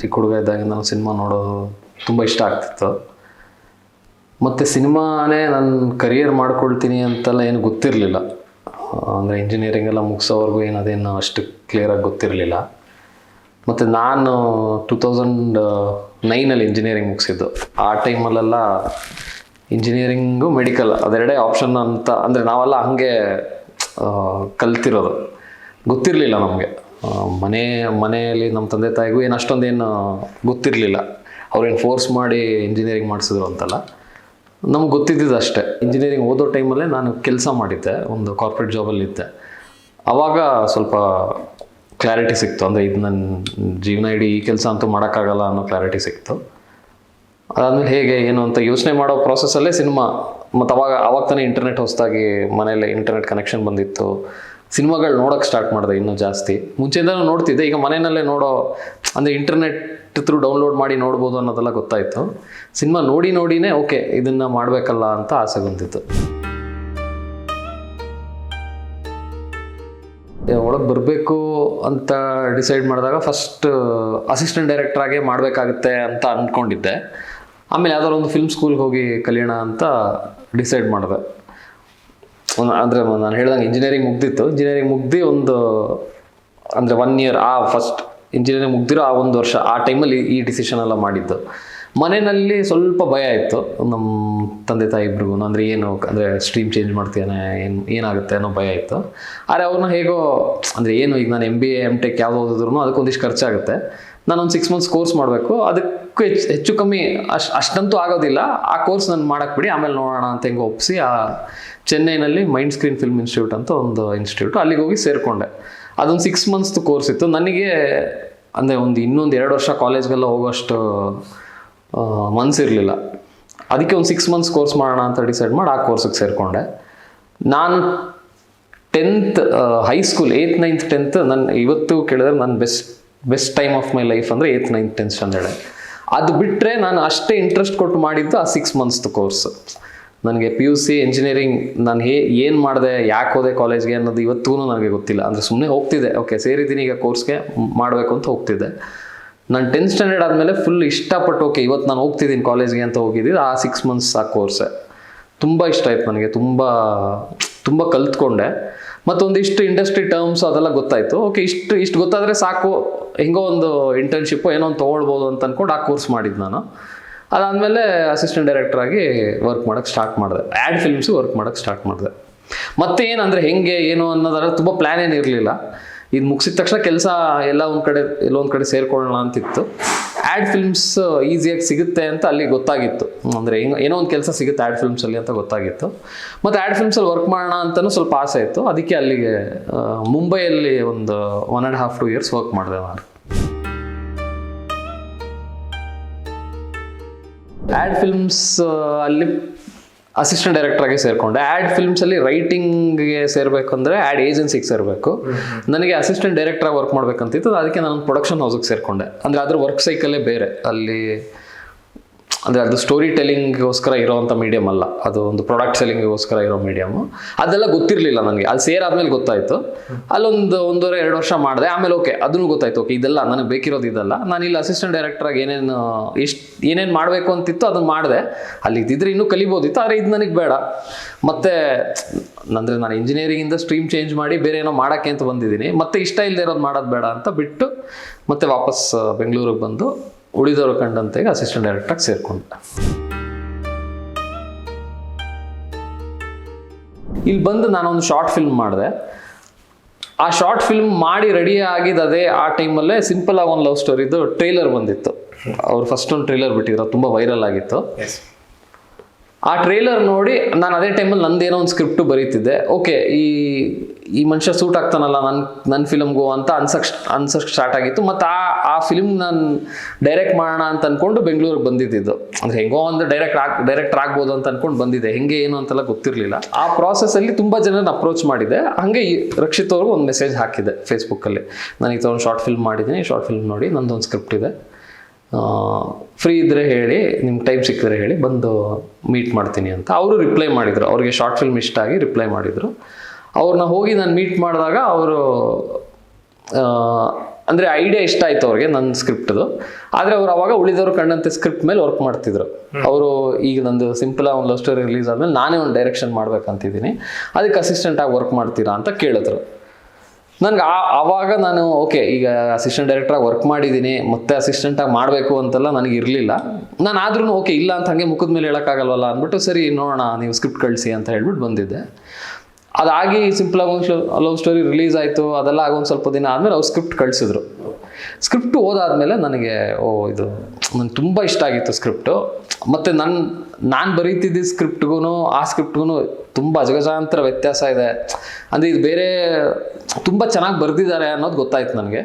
ಚಿಕ್ಕ ಹುಡುಗ ಇದ್ದಾಗ ನಾನು ಸಿನಿಮಾ ನೋಡೋದು ತುಂಬ ಇಷ್ಟ ಆಗ್ತಿತ್ತು. ಮತ್ತು ಸಿನಿಮಾನೇ ನನ್ನ ಕರಿಯರ್ ಮಾಡ್ಕೊಳ್ತೀನಿ ಅಂತೆಲ್ಲ ಏನು ಗೊತ್ತಿರಲಿಲ್ಲ. ಅಂದರೆ ಇಂಜಿನಿಯರಿಂಗ್ ಎಲ್ಲ ಮುಗಿಸೋವರೆಗೂ ಏನು ಅದೇನು ಅಷ್ಟು ಕ್ಲಿಯರಾಗಿ ಗೊತ್ತಿರಲಿಲ್ಲ. ಮತ್ತು ನಾನು ಟೂ ತೌಸಂಡ್ ನೈನಲ್ಲಿ ಇಂಜಿನಿಯರಿಂಗ್ ಮುಗಿಸಿದ್ದು. ಆ ಟೈಮಲ್ಲೆಲ್ಲ ಇಂಜಿನಿಯರಿಂಗು ಮೆಡಿಕಲ್ ಅದೆರಡೇ ಆಪ್ಷನ್ ಅಂತ, ಅಂದರೆ ನಾವೆಲ್ಲ ಹಾಗೆ ಕಲ್ತಿರೋದು. ಗೊತ್ತಿರಲಿಲ್ಲ ನಮಗೆ. ಮನೆ, ಮನೆಯಲ್ಲಿ ನಮ್ಮ ತಂದೆ ತಾಯಿಗೂ ಏನು ಅಷ್ಟೊಂದೇನು ಗೊತ್ತಿರಲಿಲ್ಲ. ಅವ್ರೇನು ಫೋರ್ಸ್ ಮಾಡಿ ಇಂಜಿನಿಯರಿಂಗ್ ಮಾಡಿಸಿದ್ರು ಅಂತಲ್ಲ. ನಮ್ಗೆ ಗೊತ್ತಿದ್ದಿದ್ದು ಅಷ್ಟೇ. ಇಂಜಿನಿಯರಿಂಗ್ ಓದೋ ಟೈಮಲ್ಲೇ ನಾನು ಕೆಲಸ ಮಾಡಿದ್ದೆ, ಒಂದು ಕಾರ್ಪೊರೇಟ್ ಜಾಬಲ್ಲಿ ಇದ್ದೆ. ಆವಾಗ ಸ್ವಲ್ಪ ಕ್ಲಾರಿಟಿ ಸಿಕ್ತು. ಅಂದರೆ ಇದು ನನ್ನ ಜೀವನ ಇಡೀ ಈ ಕೆಲಸ ಅಂತೂ ಮಾಡೋಕ್ಕಾಗಲ್ಲ ಅನ್ನೋ ಕ್ಲಾರಿಟಿ ಸಿಕ್ತು. ಅದಾದಮೇಲೆ ಹೇಗೆ, ಏನು ಅಂತ ಯೋಚನೆ ಮಾಡೋ ಪ್ರಾಸೆಸ್ಸಲ್ಲೇ ಸಿನಿಮಾ. ಮತ್ತು ಅವಾಗ ಅವಾಗ ತಾನೇ ಇಂಟರ್ನೆಟ್ ಹೊಸದಾಗಿ ಮನೆಯಲ್ಲೇ ಇಂಟರ್ನೆಟ್ ಕನೆಕ್ಷನ್ ಬಂದಿತ್ತು. ಸಿನಿಮಾಗಳು ನೋಡೋಕ್ಕೆ ಸ್ಟಾರ್ಟ್ ಮಾಡಿದೆ ಇನ್ನೂ ಜಾಸ್ತಿ. ಮುಂಚೆಯಿಂದನೂ ನೋಡ್ತಿದ್ದೆ, ಈಗ ಮನೆಯಲ್ಲೇ ನೋಡೋ, ಅಂದರೆ ಇಂಟರ್ನೆಟ್ ಥ್ರೂ ಡೌನ್ಲೋಡ್ ಮಾಡಿ ನೋಡ್ಬೋದು ಅನ್ನೋದೆಲ್ಲ ಗೊತ್ತಾಯಿತು. ಸಿನಿಮಾ ನೋಡಿ ನೋಡಿನೇ ಓಕೆ, ಇದನ್ನು ಮಾಡಬೇಕಲ್ಲ ಅಂತ ಆಸೆ ಬಂದಿತ್ತು. ಒಳಗೆ ಬರಬೇಕು ಅಂತ ಡಿಸೈಡ್ ಮಾಡಿದಾಗ ಫಸ್ಟ್ ಅಸಿಸ್ಟೆಂಟ್ ಡೈರೆಕ್ಟ್ರಾಗೆ ಮಾಡಬೇಕಾಗುತ್ತೆ ಅಂತ ಅಂದ್ಕೊಂಡಿದ್ದೆ ಆಮೇಲೆ ಯಾವ್ದಾದ್ರು ಒಂದು ಫಿಲ್ಮ್ ಸ್ಕೂಲ್ಗೆ ಹೋಗಿ ಕಲಿಯೋಣ ಅಂತ ಡಿಸೈಡ್ ಮಾಡಿದೆ. ಅಂದರೆ ನಾನು ಹೇಳ್ದಂಗೆ ಇಂಜಿನಿಯರಿಂಗ್ ಮುಗ್ದಿತ್ತು. ಇಂಜಿನಿಯರಿಂಗ್ ಮುಗ್ದು ಒಂದು, ಅಂದರೆ ಒನ್ ಇಯರ್ ಆ ಫಸ್ಟ್ ಇಂಜಿನಿಯರಿಂಗ್ ಮುಗ್ದಿರೋ ಆ ಒಂದು ವರ್ಷ, ಆ ಟೈಮಲ್ಲಿ ಈ ಡಿಸಿಷನ್ ಎಲ್ಲ ಮಾಡಿದ್ದು. ಮನೆಯಲ್ಲಿ ಸ್ವಲ್ಪ ಭಯ ಇತ್ತು. ನಮ್ಮ ತಂದೆ ತಾಯಿ ಇಬ್ರಿಗೂ. ಅಂದರೆ ಏನು, ಅಂದರೆ ಸ್ಟ್ರೀಮ್ ಚೇಂಜ್ ಮಾಡ್ತೇನೆ ಏನು, ಏನಾಗುತ್ತೆ ಅನ್ನೋ ಭಯ ಇತ್ತು. ಆದರೆ ಅವ್ರನ್ನ ಹೇಗೋ, ಅಂದರೆ ಏನು, ಈಗ ನಾನು M B A M tech ಯಾವ್ದು ಓದಿದ್ರು ಅದಕ್ಕೊಂದಿಷ್ಟು ಖರ್ಚಾಗುತ್ತೆ. ನಾನೊಂದು ಸಿಕ್ಸ್ ಮಂತ್ಸ್ ಕೋರ್ಸ್ ಮಾಡಬೇಕು. ಅದಕ್ಕೂ ಹೆಚ್ಚು ಹೆಚ್ಚು ಕಮ್ಮಿ ಅಷ್ಟು ಅಷ್ಟಂತೂ ಆಗೋದಿಲ್ಲ. ಆ ಕೋರ್ಸ್ ನಾನು ಮಾಡಕ್ಕೆ ಬಿಡಿ, ಆಮೇಲೆ ನೋಡೋಣ ಅಂತ ಹೆಂಗೆ ಒಪ್ಪಿಸಿ ಆ ಚೆನ್ನೈನಲ್ಲಿ ಮೈಂಡ್ ಸ್ಕ್ರೀನ್ ಫಿಲ್ಮ್ ಇನ್ಸ್ಟಿಟ್ಯೂಟ್ ಅಂತ ಒಂದು ಇನ್ಸ್ಟಿಟ್ಯೂಟ್ ಅಲ್ಲಿಗೆ ಹೋಗಿ ಸೇರಿಕೊಂಡೆ. ಅದೊಂದು ಸಿಕ್ಸ್ ಮಂತ್ಸ್ದು ಕೋರ್ಸ್ ಇತ್ತು. ನನಗೆ, ಅಂದರೆ ಒಂದು ಇನ್ನೊಂದು ಎರಡು ವರ್ಷ ಕಾಲೇಜ್ಗೆಲ್ಲ ಹೋಗೋಷ್ಟು ಮನಸ್ಸಿರಲಿಲ್ಲ ಅದಕ್ಕೆ ಒಂದು ಸಿಕ್ಸ್ ಮಂತ್ಸ್ ಕೋರ್ಸ್ ಮಾಡೋಣ ಅಂತ ಡಿಸೈಡ್ ಮಾಡಿ ಆ ಕೋರ್ಸಿಗೆ ಸೇರಿಕೊಂಡೆ. ನಾನು tenth high school eighth ninth tenth ನನ್ನ ಇವತ್ತು ಕೇಳಿದ್ರೆ ನನ್ನ best best time of my life ಅಂದರೆ ಏಯ್ತ್ ನೈನ್ತ್ ಟೆಂತ್ ಸ್ಟ್ಯಾಂಡರ್ಡ್ ಅದು ಬಿಟ್ಟರೆ ನಾನು ಅಷ್ಟೇ ಇಂಟ್ರೆಸ್ಟ್ ಕೊಟ್ಟು ಮಾಡಿದ್ದು ಆ ಸಿಕ್ಸ್ ಮಂತ್ಸ್ದು ಕೋರ್ಸ್ ನನಗೆ ಪಿ ಯು ಸಿ ಇಂಜಿನಿಯರಿಂಗ್ ನಾನು ಹೇ, ಏನು ಮಾಡಿದೆ, ಯಾಕೆ ಹೋದೆ ಕಾಲೇಜ್ಗೆ ಅನ್ನೋದು ಇವತ್ತೂ ನನಗೆ ಗೊತ್ತಿಲ್ಲ. ಅಂದರೆ ಸುಮ್ಮನೆ ಹೋಗ್ತಿದ್ದೆ. ಓಕೆ ಸೇರಿದ್ದೀನಿ ಈಗ ಕೋರ್ಸ್ಗೆ ಮಾಡಬೇಕು ಅಂತ ಹೋಗ್ತಿದ್ದೆ. ನಾನು ಟೆಂತ್ ಸ್ಟ್ಯಾಂಡರ್ಡ್ ಆದಮೇಲೆ ಫುಲ್ ಇಷ್ಟಪಟ್ಟು ಓಕೆ ಇವತ್ತು ನಾನು ಹೋಗ್ತಿದ್ದೀನಿ ಕಾಲೇಜ್ಗೆ ಅಂತ ಹೋಗಿದ್ದೀನಿ ಆ ಸಿಕ್ಸ್ ಮಂತ್ಸ್ ಆ ಕೋರ್ಸೆ ತುಂಬ ಇಷ್ಟ ಆಯ್ತು ನನಗೆ. ತುಂಬ ತುಂಬ ಕಲ್ತ್ಕೊಂಡೆ. ಮತ್ತೊಂದಿಷ್ಟು ಇಂಡಸ್ಟ್ರಿ ಟರ್ಮ್ಸ್ ಅದೆಲ್ಲ ಗೊತ್ತಾಯಿತು. ಓಕೆ ಇಷ್ಟು ಇಷ್ಟು ಗೊತ್ತಾದರೆ ಸಾಕು. ಹೆಂಗೋ ಒಂದು ಇಂಟರ್ನ್ಶಿಪ್ಪು ಏನೋ ಒಂದು ತೊಗೊಳ್ಬೋದು ಅಂತ ಅನ್ಕೊಂಡು ಆ ಕೋರ್ಸ್ ಮಾಡಿದ್ದು ನಾನು. ಅದಾದಮೇಲೆ ಅಸಿಸ್ಟೆಂಟ್ ಡೈರೆಕ್ಟರ್ ಆಗಿ ವರ್ಕ್ ಮಾಡೋಕ್ಕೆ ಸ್ಟಾರ್ಟ್ ಮಾಡಿದೆ. ಆ್ಯಡ್ ಫಿಲ್ಮ್ಸು ವರ್ಕ್ ಮಾಡೋಕ್ಕೆ ಸ್ಟಾರ್ಟ್ ಮಾಡಿದೆ. ಮತ್ತೆ ಏನಂದರೆ ಹೆಂಗೆ, ಏನು ಅನ್ನೋದರ ತುಂಬ ಪ್ಲಾನ್ ಏನಿರಲಿಲ್ಲ. ಇದು ಮುಗಿಸಿದ ತಕ್ಷಣ ಕೆಲಸ ಎಲ್ಲ ಒಂದು ಕಡೆ, ಎಲ್ಲೋ ಒಂದು ಕಡೆ ಸೇರ್ಕೊಳ್ಳೋಣ ಅಂತಿತ್ತು. ಆ್ಯಡ್ ಫಿಲ್ಮ್ಸ್ ಈಸಿಯಾಗಿ ಸಿಗುತ್ತೆ ಅಂತ ಅಲ್ಲಿ ಗೊತ್ತಾಗಿತ್ತು. ಅಂದರೆ ಏನೋ ಒಂದು ಕೆಲಸ ಸಿಗುತ್ತೆ ಆ್ಯಡ್ ಫಿಲ್ಮ್ಸಲ್ಲಿ ಅಂತ ಗೊತ್ತಾಗಿತ್ತು. ಮತ್ತು ಆ್ಯಡ್ ಫಿಲ್ಮ್ಸಲ್ಲಿ ವರ್ಕ್ ಮಾಡೋಣ ಅಂತಲೂ ಸ್ವಲ್ಪ ಆಸೆ ಇತ್ತು. ಅದಕ್ಕೆ ಅಲ್ಲಿಗೆ ಮುಂಬೈಯಲ್ಲಿ ಒಂದು one and half two years work ಮಾಡಿದೆ ನಾನು. ಆ್ಯಡ್ ಫಿಲ್ಮ್ಸ್ ಅಲ್ಲಿ ಅಸಿಸ್ಟೆಂಟ್ ಡೈರೆಕ್ಟರ್ ಆಗಿ ಸೇರಿಕೊಂಡೆ. ಆ್ಯಡ್ ಫಿಲ್ಮ್ಸಲ್ಲಿ ರೈಟಿಂಗ್ಗೆ ಸೇರಬೇಕಂದ್ರೆ ಆ್ಯಡ್ ಏಜೆನ್ಸಿಗೆ ಸೇರಬೇಕು. ನನಗೆ ಅಸಿಸ್ಟೆಂಟ್ ಡೈರೆಕ್ಟರಾಗಿ ವರ್ಕ್ ಮಾಡ್ಬೇಕಂತಿತ್ತು ಅದಕ್ಕೆ ನಾನು ಪ್ರೊಡಕ್ಷನ್ ಹೌಸಿಗೆ ಸೇರಿಕೊಂಡೆ. ಅಂದರೆ ಅದ್ರ ವರ್ಕ್ ಸೈಕಲ್ಲೇ ಬೇರೆ. ಅಲ್ಲಿ ಅಂದರೆ ಅದು ಸ್ಟೋರಿ ಟೆಲ್ಲಿಂಗ್ಗೋಸ್ಕರ ಇರೋವಂಥ ಮೀಡಿಯಮ್ ಅಲ್ಲ. ಅದು ಒಂದು ಪ್ರಾಡಕ್ಟ್ ಸೆಲ್ಲಿಂಗ್ಗೋಸ್ಕರ ಇರೋ ಮೀಡಿಯಮ್ಮು ಅದೆಲ್ಲ ಗೊತ್ತಿರಲಿಲ್ಲ ನನಗೆ. ಅಲ್ಲಿ ಸೇರಾದ್ಮೇಲೆ ಗೊತ್ತಾಯಿತು. ಅಲ್ಲೊಂದು ಒಂದೂವರೆ, ಎರಡು ವರ್ಷ ಮಾಡಿದೆ. ಆಮೇಲೆ ಓಕೆ ಅದನ್ನು ಗೊತ್ತಾಯ್ತು. ಓಕೆ ಇದೆಲ್ಲ ನನಗೆ ಬೇಕಿರೋದು ಇದೆಲ್ಲ. ನಾನು ಇಲ್ಲಿ ಅಸಿಸ್ಟೆಂಟ್ ಡೈರೆಕ್ಟ್ರಾಗಿ ಏನೇನು, ಎಷ್ಟು, ಏನೇನು ಮಾಡಬೇಕು ಅಂತಿತ್ತು ಅದನ್ನು ಮಾಡಿದೆ. ಅಲ್ಲಿ ಇದ್ದಿದ್ರೆ ಇನ್ನೂ ಕಲಿಬೋದಿತ್ತು, ಆದರೆ ಇದು ನನಗೆ ಬೇಡ. ಮತ್ತೆ ಅಂದರೆ ನಾನು ಇಂಜಿನಿಯರಿಂಗಿಂದ ಸ್ಟ್ರೀಮ್ ಚೇಂಜ್ ಮಾಡಿ ಬೇರೆ ಏನೋ ಮಾಡೋಕ್ಕೆ ಅಂತ ಬಂದಿದ್ದೀನಿ. ಮತ್ತೆ ಇಷ್ಟ ಇಲ್ಲದೆ ಇರೋದು ಮಾಡೋದು ಬೇಡ ಅಂತ ಬಿಟ್ಟು ಮತ್ತೆ ವಾಪಸ್ ಬೆಂಗಳೂರಿಗೆ ಬಂದು ಉಳಿದವರು ಕಂಡಂತೆಗೆ ಅಸಿಸ್ಟೆಂಟ್ ಡೈರೆಕ್ಟಾಗಿ ಸೇರಿಕೊಂಡೆ. ಇಲ್ಲಿ ಬಂದು ನಾನೊಂದು ಶಾರ್ಟ್ ಫಿಲ್ಮ್ ಮಾಡಿದೆ. ಆ ಶಾರ್ಟ್ ಫಿಲ್ಮ್ ಮಾಡಿ ರೆಡಿ ಆಗಿದ್ದು ಅದೇ ಆ ಟೈಮಲ್ಲೇ ಸಿಂಪಲ್ ಆಗಿ ಒಂದು ಲವ್ ಸ್ಟೋರಿದು ಟ್ರೈಲರ್ ಬಂದಿತ್ತು. ಅವ್ರು ಫಸ್ಟ್ ಒಂದು ಟ್ರೈಲರ್ ಬಿಟ್ಟಿದ್ರು ತುಂಬ ವೈರಲ್ ಆಗಿತ್ತು. ಆ ಟ್ರೈಲರ್ ನೋಡಿ ನಾನು ಅದೇ ಟೈಮಲ್ಲಿ ನಂದೇನೋ ಒಂದು ಸ್ಕ್ರಿಪ್ಟು ಬರೀತಿದ್ದೆ. ಓಕೆ ಈ ಈ ಮನುಷ್ಯ ಸೂಟ್ ಆಗ್ತಾನಲ್ಲ ನನ್ನ ನನ್ನ ಫಿಲಮ್ಗೂ ಅಂತ ಅನ್ಸಕ್ ಅನ್ಸಕ್ ಸ್ಟಾರ್ಟ್ ಆಗಿತ್ತು. ಮತ್ತು ಆ ಆ ಫಿಲ್ಮ್ ನಾನು ಡೈರೆಕ್ಟ್ ಮಾಡೋಣ ಅಂತ ಅಂದ್ಕೊಂಡು ಬೆಂಗಳೂರಿಗೆ ಬಂದಿದ್ದು ಅಂದರೆ ಹೆಂಗೋ ಒಂದು ಡೈರೆಕ್ಟ್ ಆಗ್ ಡೈರೆಕ್ಟರ್ ಆಗ್ಬೋದು ಅಂತ ಅಂದ್ಕೊಂಡು ಬಂದಿದ್ದೆ. ಹೆಂಗೆ, ಏನು ಅಂತೆಲ್ಲ ಗೊತ್ತಿರಲಿಲ್ಲ. ಆ ಪ್ರಾಸೆಸಲ್ಲಿ ತುಂಬ ಜನನ ಅಪ್ರೋಚ್ ಮಾಡಿದೆ. ಹಾಗೆ ರಕ್ಷಿತ್ ಅವ್ರಿಗೂ ಒಂದು ಮೆಸೇಜ್ ಹಾಕಿದೆ ಫೇಸ್ಬುಕ್ಕಲ್ಲಿ ನಾನು ಈ ಒಂದು ಶಾರ್ಟ್ ಫಿಲ್ಮ್ ಮಾಡಿದ್ದೀನಿ ಶಾರ್ಟ್ ಫಿಲ್ಮ್ ನೋಡಿ ನಂದೊಂದು ಸ್ಕ್ರಿಪ್ಟ್ ಇದೆ. ಫ್ರೀ ಇದ್ದರೆ ಹೇಳಿ ನಿಮ್ಗೆ ಟೈಮ್ ಸಿಕ್ಕಿದ್ರೆ ಹೇಳಿ ಬಂದು ಮೀಟ್ ಮಾಡ್ತೀನಿ ಅಂತ. ಅವರು ರಿಪ್ಲೈ ಮಾಡಿದರು. ಅವ್ರಿಗೆ ಶಾರ್ಟ್ ಫಿಲ್ಮ್ ಇಷ್ಟ ಆಗಿ ರಿಪ್ಲೈ ಮಾಡಿದರು. ಅವ್ರನ್ನ ಹೋಗಿ ನಾನು ಮೀಟ್ ಮಾಡಿದಾಗ ಅವರು ಅಂದರೆ ಐಡಿಯಾ ಇಷ್ಟ ಆಯ್ತು ಅವ್ರಿಗೆ ನನ್ನ ಸ್ಕ್ರಿಪ್ಟ್ದು ಆದರೆ ಅವ್ರು ಅವಾಗ ಉಳಿದವರು ಕಂಡಂತೆ ಸ್ಕ್ರಿಪ್ಟ್ ಮೇಲೆ ವರ್ಕ್ ಮಾಡ್ತಿದ್ರು. ಅವರು ಈಗ ನಂದು ಸಿಂಪಲ್ ಒಂದು ಲವ್ ಸ್ಟೋರಿ ರಿಲೀಸ್ ಆದಮೇಲೆ ನಾನೇ ಒಂದು ಡೈರೆಕ್ಷನ್ ಮಾಡ್ಬೇಕಂತಿದ್ದೀನಿ. ಅದಕ್ಕೆ ಅಸಿಸ್ಟೆಂಟ್ ಆಗಿ ವರ್ಕ್ ಮಾಡ್ತೀರಾ ಅಂತ ಕೇಳಿದ್ರು. ನನಗೆ ಆ ಆವಾಗ ನಾನು ಓಕೆ ಈಗ ಅಸಿಸ್ಟೆಂಟ್ ಡೈರೆಕ್ಟ್ರಾಗಿ ವರ್ಕ್ ಮಾಡಿದ್ದೀನಿ ಮತ್ತೆ ಅಸಿಸ್ಟೆಂಟಾಗಿ ಮಾಡಬೇಕು ಅಂತೆಲ್ಲ ನನಗೆ ಇರಲಿಲ್ಲ. ನಾನು ಆದ್ರೂ ಓಕೆ ಇಲ್ಲ ಅಂತ ಹಾಗೆ ಮುಖದ ಮೇಲೆ ಹೇಳೋಕ್ಕಾಗಲ್ವಲ್ಲ ಅಂದ್ಬಿಟ್ಟು ಸರಿ ನೋಡೋಣ ನೀವು ಸ್ಕ್ರಿಪ್ಟ್ ಕಳಿಸಿ ಅಂತ ಹೇಳ್ಬಿಟ್ಟು ಬಂದಿದ್ದೆ. ಅದಾಗಿ ಸಿಂಪಲ್ ಆಗಿ ಒಂದು ಲವ್ ಸ್ಟೋರಿ ರಿಲೀಸ್ ಆಯಿತು, ಅದೆಲ್ಲ ಆಗೊಂದು ಸ್ವಲ್ಪ ದಿನ ಆದಮೇಲೆ ಅವ್ರು ಸ್ಕ್ರಿಪ್ಟ್ ಕಳಿಸಿದ್ರು. ಸ್ಕ್ರಿಪ್ಟ್ ಓದಾದ್ಮೇಲೆ ನನಗೆ, ಓ, ಇದು ನನಗೆ ತುಂಬ ಇಷ್ಟ ಆಗಿತ್ತು ಸ್ಕ್ರಿಪ್ಟು ಮತ್ತು ನನ್ನ ನಾನು ಬರೀತಿದ್ದ ಸ್ಕ್ರಿಪ್ಟ್ಗೂ ಆ ಸ್ಕ್ರಿಪ್ಟ್ಗೂ ತುಂಬ ಅಜಗಜಾಂತರ ವ್ಯತ್ಯಾಸ ಇದೆ. ಅಂದರೆ ಇದು ಬೇರೆ ತುಂಬ ಚೆನ್ನಾಗಿ ಬರೆದಿದ್ದಾರೆ ಅನ್ನೋದು ಗೊತ್ತಾಯ್ತು ನನಗೆ.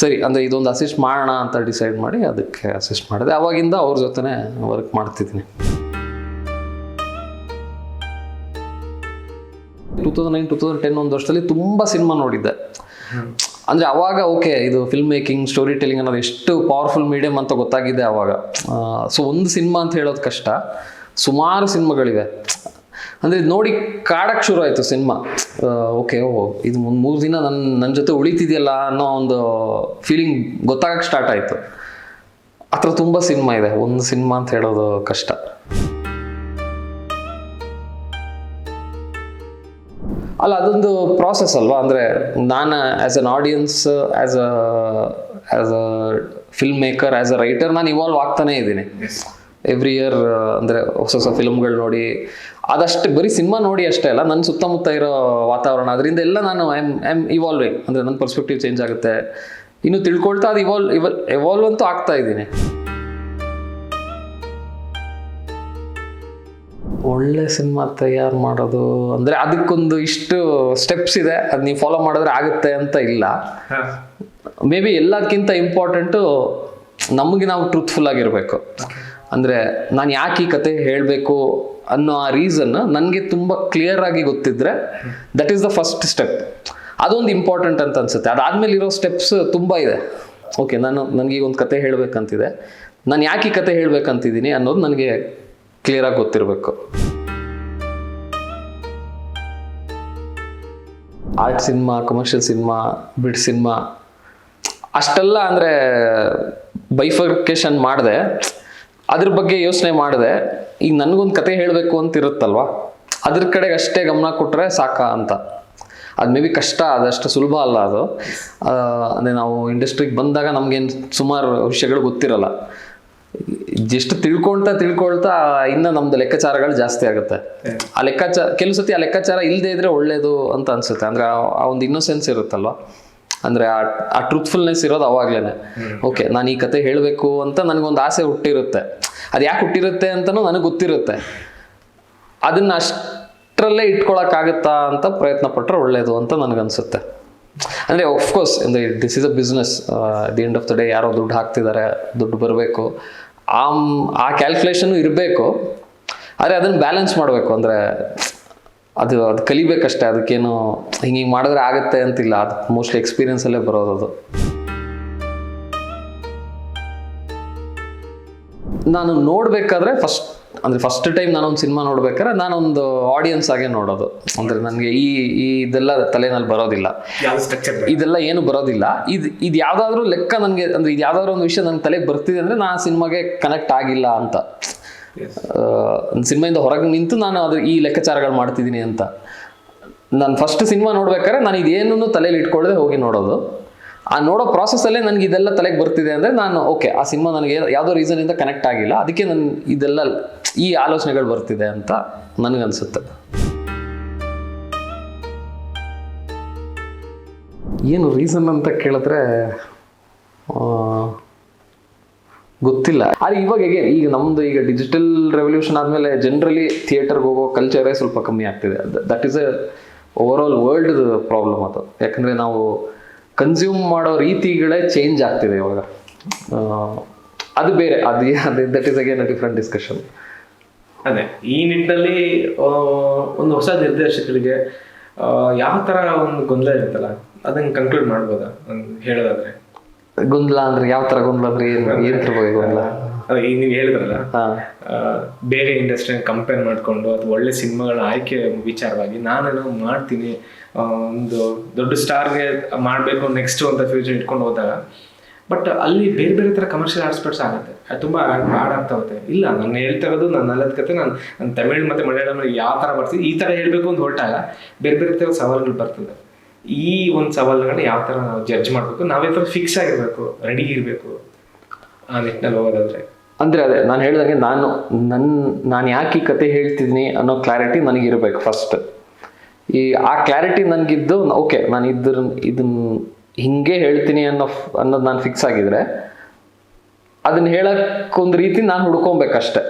ಸರಿ, ಅಂದರೆ ಇದೊಂದು ಅಸಿಸ್ಟ್ ಮಾಡೋಣ ಅಂತ ಡಿಸೈಡ್ ಮಾಡಿ ಅದಕ್ಕೆ ಅಸಿಸ್ಟ್ ಮಾಡಿದೆ. ಅವಾಗಿಂದ ಅವ್ರ ಜೊತೆನೇ ವರ್ಕ್ ಮಾಡ್ತಿದ್ದೀನಿ. Two thousand nine two thousand ten ಒಂದು ವರ್ಷದಲ್ಲಿ ತುಂಬ ಸಿನಿಮಾ ನೋಡಿದ್ದೆ. ಅಂದರೆ ಅವಾಗ ಓಕೆ ಇದು ಫಿಲ್ಮ್ ಮೇಕಿಂಗ್ ಸ್ಟೋರಿ ಟೆಲಿಂಗ್ ಅನ್ನೋದು ಎಷ್ಟು ಪವರ್ಫುಲ್ ಮೀಡಿಯಮ್ ಅಂತ ಗೊತ್ತಾಗಿದೆ ಅವಾಗ. ಸೊ ಒಂದು ಸಿನಿಮಾ ಅಂತ ಹೇಳೋದು ಕಷ್ಟ. ಸುಮಾರು ಸಿನಿಮಾಗಳಿವೆ. ಅಂದರೆ ನೋಡಿ ಕಾಡಕ್ಕೆ ಶುರು ಆಯಿತು ಸಿನಿಮಾ. ಓಕೆ ಓ ಇದು ಒಂದು ಮೂರು ದಿನ ನನ್ನ ನನ್ನ ಜೊತೆ ಉಳಿತಿದೆಯಲ್ಲ ಅನ್ನೋ ಒಂದು ಫೀಲಿಂಗ್ ಗೊತ್ತಾಗಕ್ಕೆ ಸ್ಟಾರ್ಟ್ ಆಯಿತು. ಆ ಥರ ತುಂಬ ಸಿನಿಮಾ ಇದೆ. ಒಂದು ಸಿನಿಮಾ ಅಂತ ಹೇಳೋದು ಕಷ್ಟ. ಅಲ್ಲ ಅದೊಂದು ಪ್ರಾಸೆಸ್ ಅಲ್ವಾ? ಅಂದರೆ ನಾನು as an audience as a as a film maker as a writer ನಾನು ಇವಾಲ್ವ್ ಆಗ್ತಾನೆ ಇದ್ದೀನಿ. ಎವ್ರಿ ಇಯರ್ ಅಂದರೆ ಹೊಸ ಹೊಸ ಫಿಲ್ಮ್ಗಳು ನೋಡಿ ಅದಷ್ಟೇ ಬರೀ ಸಿನಿಮಾ ನೋಡಿ ಅಷ್ಟೇ ಅಲ್ಲ ನನ್ನ ಸುತ್ತಮುತ್ತ ಇರೋ ವಾತಾವರಣ ಅದರಿಂದ ಎಲ್ಲ ನಾನು I am I am evolving ಅಂದರೆ ನನ್ನ ಪರ್ಸ್ಪೆಕ್ಟಿವ್ ಚೇಂಜ್ ಆಗುತ್ತೆ. ಇನ್ನು ತಿಳ್ಕೊಳ್ತಾ ಅದು ಇವಾಲ್ವ್ ಇವಾಲ್ ಇವಾಲ್ವ್ ಅಂತೂ ಆಗ್ತಾ ಇದ್ದೀನಿ. ಒಳ್ಳೆ ಸಿನಿಮಾ ತಯಾರು ಮಾಡೋದು ಅಂದರೆ ಅದಕ್ಕೊಂದು ಇಷ್ಟು ಸ್ಟೆಪ್ಸ್ ಇದೆ ಅದು ನೀವು ಫಾಲೋ ಮಾಡಿದ್ರೆ ಆಗುತ್ತೆ ಅಂತ ಇಲ್ಲ. ಮೇ ಬಿ ಎಲ್ಲದಕ್ಕಿಂತ ಇಂಪಾರ್ಟೆಂಟು ನಮಗೆ ನಾವು ಟ್ರೂತ್ಫುಲ್ ಆಗಿರಬೇಕು. ಅಂದರೆ ನಾನು ಯಾಕೆ ಈ ಕತೆ ಹೇಳಬೇಕು ಅನ್ನೋ ಆ ರೀಸನ್ ನನಗೆ ತುಂಬ ಕ್ಲಿಯರ್ ಆಗಿ ಗೊತ್ತಿದ್ರೆ that is the first step ಅದೊಂದು ಇಂಪಾರ್ಟೆಂಟ್ ಅಂತ ಅನ್ಸುತ್ತೆ. ಅದಾದ್ಮೇಲೆ ಇರೋ ಸ್ಟೆಪ್ಸ್ ತುಂಬ ಇದೆ. ಓಕೆ ನಾನು ನನಗೆ ಒಂದು ಕತೆ ಹೇಳಬೇಕಂತಿದೆ. ನಾನು ಯಾಕೆ ಈ ಕತೆ ಹೇಳಬೇಕಂತಿದ್ದೀನಿ ಅನ್ನೋದು ನನಗೆ ಕ್ಲಿಯರಾಗಿ ಗೊತ್ತಿರಬೇಕು. ಆರ್ಟ್ ಸಿನಿಮಾ ಕಮರ್ಷಿಯಲ್ ಸಿನಿಮಾ ಬಿಡ್ ಸಿನಿಮಾ ಅಷ್ಟೆಲ್ಲ ಅಂದರೆ ಬೈಫರ್ಕೇಶನ್ ಮಾಡಿದೆ. ಅದ್ರ ಬಗ್ಗೆ ಯೋಚನೆ ಮಾಡಿದೆ. ಈಗ ನನಗೊಂದು ಕತೆ ಹೇಳಬೇಕು ಅಂತ ಇರುತ್ತಲ್ವಾ ಅದ್ರ ಕಡೆಗೆ ಅಷ್ಟೇ ಗಮನ ಕೊಟ್ಟರೆ ಸಾಕ ಅಂತ. ಅದು ಮೇ ಬಿ ಕಷ್ಟ, ಅದಷ್ಟು ಸುಲಭ ಅಲ್ಲ ಅದು. ಅಂದರೆ ನಾವು ಇಂಡಸ್ಟ್ರಿಗೆ ಬಂದಾಗ ನಮಗೇನು ಸುಮಾರು ವಿಷಯಗಳು ಗೊತ್ತಿರಲ್ಲ. ಎಷ್ಟು ತಿಳ್ಕೊಳ್ತಾ ತಿಳ್ಕೊಳ್ತಾ ಇನ್ನ ನಮ್ದು ಲೆಕ್ಕಾಚಾರಗಳು ಜಾಸ್ತಿ ಆಗುತ್ತೆ. ಆ ಲೆಕ್ಕಾಚಾರ ಕೆಲವು ಸತಿ ಆ ಲೆಕ್ಕಾಚಾರ ಇಲ್ಲದೆ ಇದ್ರೆ ಒಳ್ಳೇದು ಅಂತ ಅನ್ಸುತ್ತೆ. ಅಂದ್ರೆ ಆ- ಆ ಒಂದು ಇನ್ನೋಸೆನ್ಸ್ ಇರುತ್ತಲ್ವಾ? ಅಂದ್ರೆ ಆ ಆ ಟ್ರೂತ್ಫುಲ್ನೆಸ್ ಇರೋದು ಅವಾಗ್ಲೇನೆ. ಓಕೆ ನಾನು ಈ ಕತೆ ಹೇಳಬೇಕು ಅಂತ ನನಗೊಂದು ಆಸೆ ಹುಟ್ಟಿರುತ್ತೆ. ಅದು ಯಾಕೆ ಹುಟ್ಟಿರುತ್ತೆ ಅಂತನೂ ನನಗೆ ಗೊತ್ತಿರುತ್ತೆ. ಅದನ್ನ ಅಷ್ಟರಲ್ಲೇ ಇಟ್ಕೊಳಕ್ಕಾಗತ್ತಾ ಅಂತ ಪ್ರಯತ್ನ ಪಟ್ಟರೆ ಒಳ್ಳೇದು ಅಂತ ನನಗನ್ಸುತ್ತೆ. ಅಂದರೆ ಆಫ್ಕೋರ್ಸ್ ಅಂದರೆ this is a business the end of the day ಯಾರೋ ದುಡ್ಡು ಹಾಕ್ತಿದ್ದಾರೆ ದುಡ್ಡು ಬರಬೇಕು. ಆ ಆ ಕ್ಯಾಲ್ಕುಲೇಷನು ಇರಬೇಕು. ಆದರೆ, ಅದನ್ನು ಬ್ಯಾಲೆನ್ಸ್ ಮಾಡಬೇಕು. ಅಂದರೆ, ಅದು ಅದು ಕಲಿಬೇಕಷ್ಟೇ. ಅದಕ್ಕೇನು, ಹಿಂಗೆ ಹಿಂಗೆ ಮಾಡಿದ್ರೆ ಆಗುತ್ತೆ ಅಂತಿಲ್ಲ. ಅದು ಮೋಸ್ಟ್ಲಿ ಎಕ್ಸ್ಪೀರಿಯನ್ಸಲ್ಲೇ ಬರೋದು ಅದು. ನಾನು ನೋಡಬೇಕಾದ್ರೆ ಫಸ್ಟ್ ಅಂದರೆ ಫಸ್ಟ್ ಟೈಮ್ ನಾನೊಂದು ಸಿನಿಮಾ ನೋಡ್ಬೇಕಾದ್ರೆ ನಾನೊಂದು ಆಡಿಯನ್ಸ್ ಆಗೇ ನೋಡೋದು. ಅಂದರೆ ನನಗೆ ಈ ಈ ಇದೆಲ್ಲ ತಲೆನಲ್ಲಿ ಬರೋದಿಲ್ಲ. ಇದೆಲ್ಲ ಏನು ಬರೋದಿಲ್ಲ. ಇದು ಇದು ಯಾವುದಾದ್ರೂ ಲೆಕ್ಕ ನನಗೆ ಅಂದರೆ ಇದು ಯಾವುದಾದ್ರೂ ಒಂದು ವಿಷಯ ನನ್ನ ತಲೆಗೆ ಬರ್ತಿದೆ ಅಂದರೆ ನಾನು ಸಿನಿಮಾಗೆ ಕನೆಕ್ಟ್ ಆಗಿಲ್ಲ ಅಂತ. ಸಿನಿಮಾಯಿಂದ ಹೊರಗೆ ನಿಂತು ನಾನು ಅದು ಈ ಲೆಕ್ಕಾಚಾರಗಳು ಮಾಡ್ತಿದ್ದೀನಿ ಅಂತ. ನಾನು ಫಸ್ಟ್ ಸಿನಿಮಾ ನೋಡ್ಬೇಕಾದ್ರೆ ನಾನು ಇದೇನೂ ತಲೆಯಲ್ಲಿ ಇಟ್ಕೊಳ್ಳದೆ ಹೋಗಿ ನೋಡೋದು. ಆ ನೋಡೋ ಪ್ರಾಸೆಸ್ಸಲ್ಲೇ ನನಗೆ ಇದೆಲ್ಲ ತಲೆಗೆ ಬರ್ತಿದೆ ಅಂದರೆ ನಾನು ಓಕೆ ಆ ಸಿನಿಮಾ ನನಗೆ ಯಾವುದೋ ರೀಸನಿಂದ ಕನೆಕ್ಟ್ ಆಗಿಲ್ಲ. ಅದಕ್ಕೆ ನನ್ ಇದೆಲ್ಲ ಈ ಆಲೋಚನೆಗಳು ಬರ್ತಿದೆ ಅಂತ ನನಗನ್ಸುತ್ತೆ ಏನು ರೀಸನ್ ಅಂತ ಕೇಳಿದ್ರೆ ಗೊತ್ತಿಲ್ಲ. ಆದರೆ ಇವಾಗ ಹೇಗೆ, ಈಗ ನಮ್ದು ಈಗ ಡಿಜಿಟಲ್ ರೆವಲ್ಯೂಷನ್ ಆದಮೇಲೆ ಜನರಲಿ ಥಿಯೇಟರ್ಗೆ ಹೋಗೋ ಕಲ್ಚರೇ ಸ್ವಲ್ಪ ಕಮ್ಮಿ ಆಗ್ತಿದೆ. That is a over all world problem ಅದು. ಯಾಕಂದರೆ ನಾವು ಕನ್ಸ್ಯೂಮ್ ಮಾಡೋ ರೀತಿಗಳೇ ಚೇಂಜ್ ಆಗ್ತಿದೆ ಇವಾಗ. ಅದು ಬೇರೆ ಅದು ಅದು that is again different discussion ಅದೇ ಈ ನಿಟ್ಟಿನಲ್ಲಿ ಒಂದು ಹೊಸ ನಿರ್ದೇಶಕರಿಗೆ ಯಾವ ತರ ಒಂದು ಗೊಂದಲ ಇರುತ್ತಲ್ಲ ಅದನ್ನ ಕನ್ಕ್ಲೂಡ್ ಮಾಡ್ಬೋದಾ ಹೇಳೋದಾದ್ರೆ? ಗೊಂದಲ ಅಂದ್ರೆ ಯಾವ ತರ ಗೊಂದಲ ಅಂದ್ರೆ ಏನು ಏನು ಗೊಂದಲ? ಈಗ ನೀವು ಹೇಳಿದ್ರಲ್ಲ ಬೇರೆ ಇಂಡಸ್ಟ್ರಿನ ಕಂಪೇರ್ ಮಾಡಿಕೊಂಡು ಅದು ಒಳ್ಳೆ ಸಿನಿಮಾಗಳ ಆಯ್ಕೆ ವಿಚಾರವಾಗಿ ನಾನೇನೋ ಮಾಡ್ತೀನಿ ಒಂದು ದೊಡ್ಡ ಸ್ಟಾರ್ಗೆ ಮಾಡಬೇಕು ನೆಕ್ಸ್ಟ್ ಅಂತ ಫ್ಯೂಚರ್ ಇಟ್ಕೊಂಡು ಹೋದಾಗ. ಬಟ್ ಅಲ್ಲಿ ಬೇರೆ ಬೇರೆ ಥರ ಕಮರ್ಷಿಯಲ್ ಆಸ್ಪೆಕ್ಟ್ಸ್ ಆಗುತ್ತೆ. ಅದು ತುಂಬ ಹಾಡ್ ಆಗ್ತಾ ಹೋಗುತ್ತೆ. ಇಲ್ಲ, ನಾನು ಹೇಳ್ತಾ ಇರೋದು ನನ್ನ ನಲ್ಲದ ಕತೆ, ನಾನು ನನ್ನ ತಮಿಳ್ ಮತ್ತು ಮಲಯಾಳಂ ಯಾವ ಥರ ಬರ್ತೀನಿ ಈ ಥರ ಹೇಳಬೇಕು ಅಂತ ಹೊರಟಾಗ ಬೇರೆ ಬೇರೆ ಥರ ಸವಾಲುಗಳು ಬರ್ತದೆ. ಈ ಒಂದು ಸವಾಲುಗಳನ್ನ ಯಾವ ಥರ ನಾವು ಜಡ್ಜ್ ಮಾಡಬೇಕು? ನಾವೇ ಥರ ಫಿಕ್ಸ್ ಆಗಿರಬೇಕು ರೆಡಿ ಇರಬೇಕು ಆ ನಿಟ್ಟಿನಲ್ಲಿ ಹೋಗೋದಾದ್ರೆ. ಅಂದರೆ ಅದೇ, ನಾನು ಹೇಳಿದಂಗೆ ನಾನು ನನ್ನ ನಾನು ಯಾಕೆ ಈ ಕತೆ ಹೇಳ್ತಿದ್ದೀನಿ ಅನ್ನೋ ಕ್ಲಾರಿಟಿ ನನಗಿರಬೇಕು ಫಸ್ಟ್ ಈ ಆ ಕ್ಲಾರಿಟಿ ನನಗಿದ್ದು ಓಕೆ ನಾನು ಇದ್ರ ಇದನ್ನ ಹಿಂಗೆ ಹೇಳ್ತೀನಿ ಅನ್ನೋ ಅನ್ನೋದು ನಾನು ಫಿಕ್ಸ್ ಆಗಿದ್ರೆ ಅದನ್ನ ಹೇಳಕ್ಕೊಂದು ರೀತಿ ನಾನು ಹುಡ್ಕೊಬೇಕಷ್ಟೆ.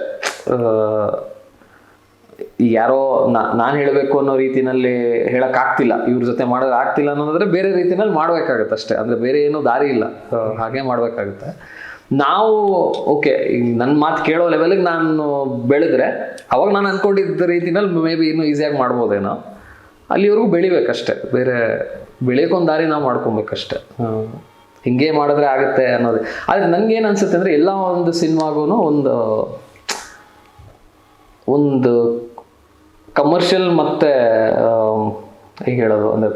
ಯಾರೋ ನಾನು ಹೇಳಬೇಕು ಅನ್ನೋ ರೀತಿನಲ್ಲಿ ಹೇಳಕ್ ಆಗ್ತಿಲ್ಲ ಇವ್ರ ಜೊತೆ ಮಾಡೋದು ಆಗ್ತಿಲ್ಲ ಅನ್ನೋದ್ರೆ ಬೇರೆ ರೀತಿನಲ್ಲಿ ಮಾಡ್ಬೇಕಾಗತ್ತೆ ಅಷ್ಟೇ. ಅಂದ್ರೆ ಬೇರೆ ಏನೂ ದಾರಿ ಇಲ್ಲ. ಹಾಗೆ ಮಾಡ್ಬೇಕಾಗುತ್ತೆ. ನಾವು ಓಕೆ ನನ್ನ ಮಾತು ಕೇಳೋ ಲೆವೆಲ್ಗೆ ನಾನು ಬೆಳೆದ್ರೆ, ಅವಾಗ ನಾನು ಅನ್ಕೊಂಡಿದ್ದ ರೀತಿನಲ್ಲಿ ಮೇ ಬಿ ಇನ್ನೂ ಈಸಿಯಾಗಿ ಮಾಡ್ಬೋದೇನೋ. ಅಲ್ಲಿವರೆಗೂ ಬೆಳಿಬೇಕಷ್ಟೆ. ಬೇರೆ ಬೆಳೆಯೋಕೊಂದು ದಾರಿ ನಾವು ಮಾಡ್ಕೊಬೇಕಷ್ಟೆ. ಹಿಂಗೆ ಮಾಡಿದ್ರೆ ಆಗುತ್ತೆ ಅನ್ನೋದು. ಆದರೆ ನನಗೇನು ಅನ್ಸುತ್ತೆ ಅಂದರೆ ಎಲ್ಲ ಒಂದು ಸಿನಿಮಾಗೂ ಒಂದು ಒಂದು ಕಮರ್ಷಿಯಲ್ ಮತ್ತೆ ಹೇಗೆ ಹೇಳೋದು ಅಂದರೆ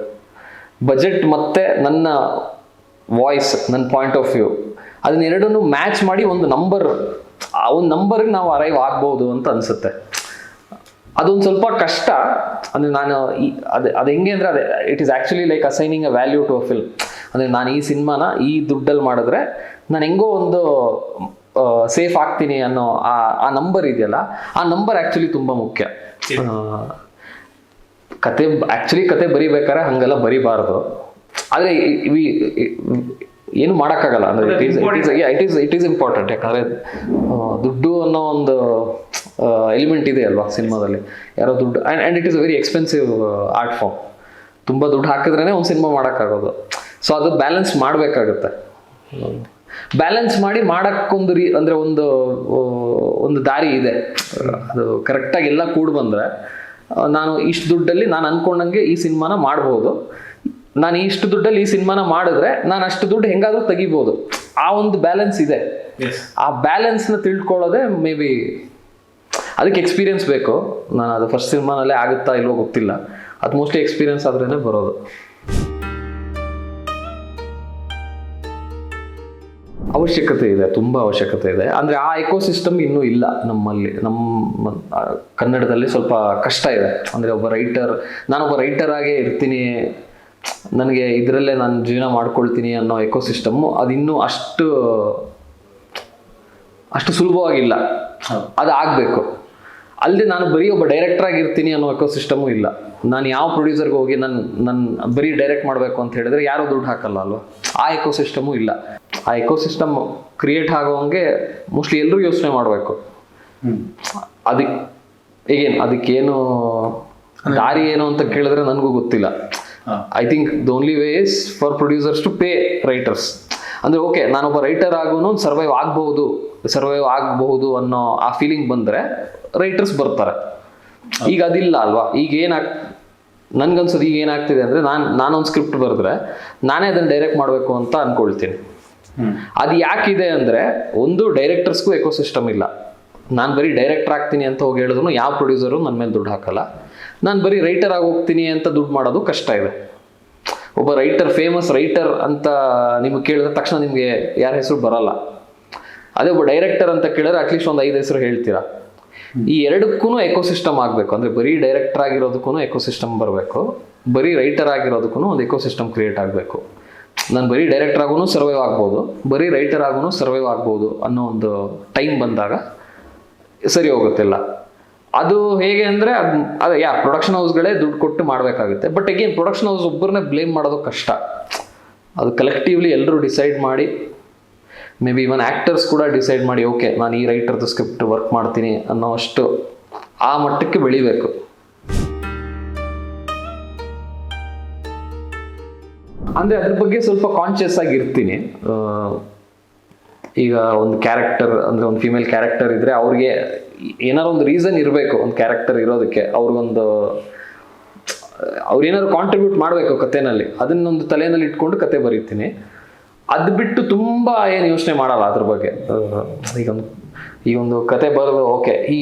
ಬಜೆಟ್ ಮತ್ತೆ ನನ್ನ ವಾಯ್ಸ್ ನನ್ನ ಪಾಯಿಂಟ್ ಆಫ್ ವ್ಯೂ ಅದನ್ನ ಎರಡನ್ನೂ ಮ್ಯಾಚ್ ಮಾಡಿ ಒಂದು ನಂಬರ್ ಆ ಒಂದು ನಂಬರ್ಗೆ ನಾವು ಅರೈವ್ ಆಗ್ಬೋದು ಅಂತ ಅನಿಸುತ್ತೆ. ಅದೊಂದು ಸ್ವಲ್ಪ ಕಷ್ಟ. ಅಂದರೆ ನಾನು ಅದು ಅದು ಹೆಂಗೆ ಅಂದರೆ ಅದೇ it is actually like assigning a value to a film ಅಂದರೆ ನಾನು ಈ ಸಿನಿಮಾನ ಈ ದುಡ್ಡಲ್ಲಿ ಮಾಡಿದ್ರೆ ನಾನು ಹೆಂಗೋ ಒಂದು ಸೇಫ್ ಆಗ್ತೀನಿ ಅನ್ನೋ ಆ ಆ ನಂಬರ್ ಇದೆಯಲ್ಲ ಆ ನಂಬರ್ ಆ್ಯಕ್ಚುಲಿ ತುಂಬ ಮುಖ್ಯ. ಕತೆ ಆ್ಯಕ್ಚುಲಿ ಕತೆ ಬರಿಬೇಕಾದ್ರೆ ಹಂಗೆಲ್ಲ ಬರಿಬಾರ್ದು. ಆದರೆ ಏನು ಮಾಡೋಕ್ಕಾಗಲ್ಲ. ಅಂದರೆ is it is it is important ಯಾಕಂದ್ರೆ ದುಡ್ಡು ಅನ್ನೋ ಒಂದು ಎಲಿಮೆಂಟ್ ಇದೆ ಅಲ್ವಾ ಸಿನಿಮಾದಲ್ಲಿ? ಯಾರೋ ದುಡ್ಡು and and it is very expensive art form ತುಂಬ ದುಡ್ಡು ಹಾಕಿದ್ರೇ ಒಂದು ಸಿನಿಮಾ ಮಾಡೋಕ್ಕಾಗೋದು. ಸೊ ಅದು ಬ್ಯಾಲೆನ್ಸ್ ಮಾಡಬೇಕಾಗುತ್ತೆ. ಬ್ಯಾಲೆನ್ಸ್ ಮಾಡಿ ಮಾಡೋಕ್ಕೊಂದು ರೀ ಅಂದರೆ ಒಂದು ಒಂದು ದಾರಿ ಇದೆ. ಅದು ಕರೆಕ್ಟಾಗಿ ಎಲ್ಲ ಕೂಡ ಬಂದರೆ ನಾನು ಇಷ್ಟು ದುಡ್ಡಲ್ಲಿ ನಾನು ಅಂದ್ಕೊಂಡಂಗೆ ಈ ಸಿನಿಮಾನ ಮಾಡ್ಬೋದು. ನಾನು ಇಷ್ಟು ದುಡ್ಡಲ್ಲಿ ಈ ಸಿನಿಮಾನ ಮಾಡಿದ್ರೆ ನಾನು ಅಷ್ಟು ದುಡ್ಡು ಹೆಂಗಾದ್ರೂ ತೆಗಿಬೋದು. ಆ ಒಂದು ಬ್ಯಾಲೆನ್ಸ್ ಇದೆ. ಆ ಬ್ಯಾಲೆನ್ಸ್ನ ತಿಳ್ಕೊಳ್ಳೋದೇ ಮೇ ಬಿ ಅದಕ್ಕೆ ಎಕ್ಸ್ಪೀರಿಯನ್ಸ್ ಬೇಕು? ನಾನು ಅದು ಫಸ್ಟ್ ಸಿನಿಮಾನಲ್ಲೇ ಆಗುತ್ತಾ ಇಲ್ವೋ ಗೊತ್ತಿಲ್ಲ. ಅದು ಮೋಸ್ಟ್ಲಿ ಎಕ್ಸ್ಪೀರಿಯನ್ಸ್ ಆದ್ರೇ ಬರೋದು. ಅವಶ್ಯಕತೆ ಇದೆ ತುಂಬ ಅವಶ್ಯಕತೆ ಇದೆ. ಅಂದರೆ ಆ ಎಕೋಸಿಸ್ಟಮ್ ಇನ್ನೂ ಇಲ್ಲ ನಮ್ಮಲ್ಲಿ. ನಮ್ಮ ಕನ್ನಡದಲ್ಲಿ ಸ್ವಲ್ಪ ಕಷ್ಟ ಇದೆ. ಅಂದರೆ ಒಬ್ಬ ರೈಟರ್ ನಾನೊಬ್ಬ ರೈಟರ್ ಆಗೇ ಇರ್ತೀನಿ. ನನಗೆ ಇದರಲ್ಲೇ ನಾನು ಜೀವನ ಮಾಡ್ಕೊಳ್ತೀನಿ ಅನ್ನೋ ಎಕೋಸಿಸ್ಟಮ್ಮು ಇನ್ನೂ ಅಷ್ಟು ಅಷ್ಟು ಸುಲಭವಾಗಿಲ್ಲ. ಅದು ಆಗಬೇಕು. ಅಲ್ಲದೆ ನಾನು ಬರೀ ಒಬ್ಬ ಡೈರೆಕ್ಟರ್ ಆಗಿರ್ತೀನಿ ಅನ್ನೋ ಎಕೋಸಿಸ್ಟಮು ಇಲ್ಲ. ನಾನು ಯಾವ ಪ್ರೊಡ್ಯೂಸರ್ಗೆ ಹೋಗಿ ನನ್ನ ನನ್ನ ಬರೀ ಡೈರೆಕ್ಟ್ ಮಾಡಬೇಕು ಅಂತ ಹೇಳಿದ್ರೆ ಯಾರೂ ದುಡ್ಡು ಹಾಕಲ್ಲ ಅಲ್ವಾ? ಆ ಎಕೋಸಿಸ್ಟಮು ಇಲ್ಲ. ಆ ಎಕೋಸಿಸ್ಟಮ್ ಕ್ರಿಯೇಟ್ ಆಗೋಂಗೆ ಮೋಸ್ಟ್ಲಿ ಎಲ್ಲರೂ ಯೋಚನೆ ಮಾಡಬೇಕು. ಅದಕ್ಕೆ ಈಗೇನು ಅದಕ್ಕೇನು ದಾರಿ ಏನು ಅಂತ ಕೇಳಿದ್ರೆ ನನಗೂ ಗೊತ್ತಿಲ್ಲ. I think the only way is for producers to pay writers ಅಂದರೆ ಓಕೆ ನಾನೊಬ್ಬ ರೈಟರ್ ಆಗೋನು ಸರ್ವೈವ್ ಆಗ್ಬಹುದು ಸರ್ವೈವ್ ಆಗಬಹುದು ಅನ್ನೋ ಆ ಫೀಲಿಂಗ್ ಬಂದರೆ ರೈಟರ್ಸ್ ಬರ್ತಾರೆ. ಈಗ ಅದಿಲ್ಲ ಅಲ್ವಾ? ಈಗ ಏನಾಗ್ ನನ್ಗನ್ಸೋದು ಈಗ ಏನಾಗ್ತಿದೆ ಅಂದರೆ ನಾನು ನಾನೊಂದು ಸ್ಕ್ರಿಪ್ಟ್ ಬರೆದ್ರೆ ನಾನೇ ಅದನ್ನು ಡೈರೆಕ್ಟ್ ಮಾಡಬೇಕು ಅಂತ ಅಂದ್ಕೊಳ್ತೀನಿ ಅದು ಯಾಕಿದೆ ಅಂದರೆ ಒಂದು ಡೈರೆಕ್ಟರ್ಸ್ಗೂ ಎಕೋಸಿಸ್ಟಮ್ ಇಲ್ಲ. ನಾನು ಬರೀ ಡೈರೆಕ್ಟರ್ ಆಗ್ತೀನಿ ಅಂತ ಹೋಗಿ ಹೇಳಿದ್ರು ಯಾವ ಪ್ರೊಡ್ಯೂಸರು ನನ್ನ ಮೇಲೆ ದುಡ್ಡು ಹಾಕಲ್ಲ. ನಾನು ಬರೀ ರೈಟರ್ ಆಗಿ ಹೋಗ್ತೀನಿ ಅಂತ ದುಡ್ಡು ಮಾಡೋದು ಕಷ್ಟ ಇದೆ. ಒಬ್ಬ ರೈಟರ್ ಫೇಮಸ್ ರೈಟರ್ ಅಂತ ನಿಮಗೆ ಕೇಳಿದ ತಕ್ಷಣ ನಿಮಗೆ ಯಾರ ಹೆಸರು ಬರಲ್ಲ. ಅದೇ ಒಬ್ಬ ಡೈರೆಕ್ಟರ್ ಅಂತ ಕೇಳಿದ್ರೆ ಅಟ್ಲೀಸ್ಟ್ ಒಂದು ಐದು ಹೆಸರು ಹೇಳ್ತೀರಾ? ಈ ಎರಡಕ್ಕೂ ಎಕೋಸಿಸ್ಟಮ್ ಆಗಬೇಕು. ಅಂದರೆ ಬರೀ ಡೈರೆಕ್ಟರ್ ಆಗಿರೋದಕ್ಕೂ ಎಕೋಸಿಸ್ಟಮ್ ಬರಬೇಕು. ಬರೀ ರೈಟರ್ ಆಗಿರೋದಕ್ಕೂ ಒಂದು ಎಕೋಸಿಸ್ಟಮ್ ಕ್ರಿಯೇಟ್ ಆಗಬೇಕು. ನಾನು ಬರೀ ಡೈರೆಕ್ಟರ್ ಆಗೂ ಸರ್ವೈವ್ ಆಗ್ಬೋದು. ಬರೀ ರೈಟರ್ ಆಗೂ ಸರ್ವೈವ್ ಆಗ್ಬೋದು ಅನ್ನೋ ಒಂದು ಟೈಮ್ ಬಂದಾಗ ಸರಿ ಹೋಗುತ್ತಿಲ್ಲ ಅದು ಹೇಗೆ ಅಂದರೆ ಅದು, ಅದೇ ಯಾ ಪ್ರೊಡಕ್ಷನ್ ಹೌಸ್ಗಳೇ ದುಡ್ಡು ಕೊಟ್ಟು ಮಾಡಬೇಕಾಗುತ್ತೆ. ಬಟ್ ಅಗೇನ್ ಪ್ರೊಡಕ್ಷನ್ ಹೌಸ್ ಒಬ್ಬರನ್ನೇ ಬ್ಲೇಮ್ ಮಾಡೋದು ಕಷ್ಟ. ಅದು ಕಲೆಕ್ಟಿವ್ಲಿ ಎಲ್ಲರೂ ಡಿಸೈಡ್ ಮಾಡಿ ಮೇ ಬಿ ಇವನ್ ಆ್ಯಕ್ಟರ್ಸ್ ಕೂಡ ಡಿಸೈಡ್ ಮಾಡಿ ಓಕೆ ನಾನು ಈ ರೈಟರ್ದು ಸ್ಕ್ರಿಪ್ಟ್ ವರ್ಕ್ ಮಾಡ್ತೀನಿ ಅನ್ನೋ ಅಷ್ಟು ಆ ಮಟ್ಟಕ್ಕೆ ಬೆಳಿಬೇಕು. ಅಂದರೆ ಅದ್ರ ಬಗ್ಗೆ ಸ್ವಲ್ಪ ಕಾನ್ಷಿಯಸ್ ಆಗಿ ಇರ್ತೀನಿ. ಈಗ ಒಂದು ಕ್ಯಾರೆಕ್ಟರ್ ಅಂದರೆ ಒಂದು ಫಿಮೇಲ್ ಕ್ಯಾರೆಕ್ಟರ್ ಇದ್ದರೆ ಅವ್ರಿಗೆ ಏನಾರು ಒಂದು ರೀಸನ್ ಇರಬೇಕು, ಒಂದು ಕ್ಯಾರೆಕ್ಟರ್ ಇರೋದಕ್ಕೆ. ಅವ್ರಿಗೊಂದು, ಅವ್ರು ಏನಾದ್ರು ಕಾಂಟ್ರಿಬ್ಯೂಟ್ ಮಾಡಬೇಕು ಕಥೆನಲ್ಲಿ. ಅದನ್ನೊಂದು ತಲೆಯಲ್ಲಿ ಇಟ್ಕೊಂಡು ಕತೆ ಬರೀತೀನಿ. ಅದು ಬಿಟ್ಟು ತುಂಬ ಏನು ಯೋಚನೆ ಮಾಡಲ್ಲ ಅದ್ರ ಬಗ್ಗೆ. ಆ, ಈಗ ಒಂದು ಈ ಒಂದು ಕತೆ ಬರೆದು ಓಕೆ ಈ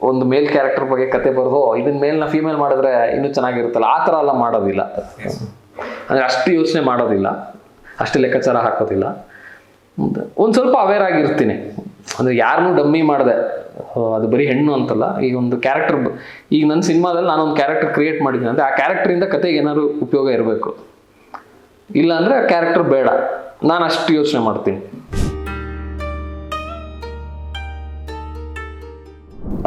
ಒಂದು ಮೇಲ್ ಕ್ಯಾರೆಕ್ಟರ್ ಬಗ್ಗೆ ಕತೆ ಬರೆದು ಇದನ್ನ ಮೇಲ್ನ ಫೀಮೇಲ್ ಮಾಡಿದ್ರೆ ಇನ್ನೂ ಚೆನ್ನಾಗಿರುತ್ತಲ್ಲ? ಆ ಥರ ಎಲ್ಲ ಮಾಡೋದಿಲ್ಲ. ಅಂದರೆ ಅಷ್ಟು ಯೋಚನೆ ಮಾಡೋದಿಲ್ಲ. ಅಷ್ಟು ಲೆಕ್ಕಾಚಾರ ಹಾಕೋದಿಲ್ಲ. ಒಂದು ಸ್ವಲ್ಪ ಅವೇರ್ ಆಗಿರ್ತೀನಿ. ಅಂದರೆ ಯಾರನ್ನೂ ಡಮ್ಮಿ ಮಾಡಿದೆ. ಅದು ಬರೀ ಹೆಣ್ಣು ಅಂತಲ್ಲ. ಈಗ ಒಂದು ಕ್ಯಾರೆಕ್ಟರ್ ಈಗ ನನ್ನ ಸಿನಿಮಾದಲ್ಲಿ ಒಂದು ಕ್ಯಾರೆಕ್ಟರ್ ಕ್ರಿಯೇಟ್ ಮಾಡಿದ್ದೀನಿ. ಅಂದರೆ ಆ ಕ್ಯಾರೆಕ್ಟರಿಂದ ಕತೆಗೆ ಏನಾದ್ರು ಉಪಯೋಗ ಇರಬೇಕು. ಇಲ್ಲ ಅಂದರೆ ಆ ಕ್ಯಾರೆಕ್ಟರ್ ಬೇಡ. ನಾನು ಅಷ್ಟು ಯೋಚನೆ ಮಾಡ್ತೀನಿ.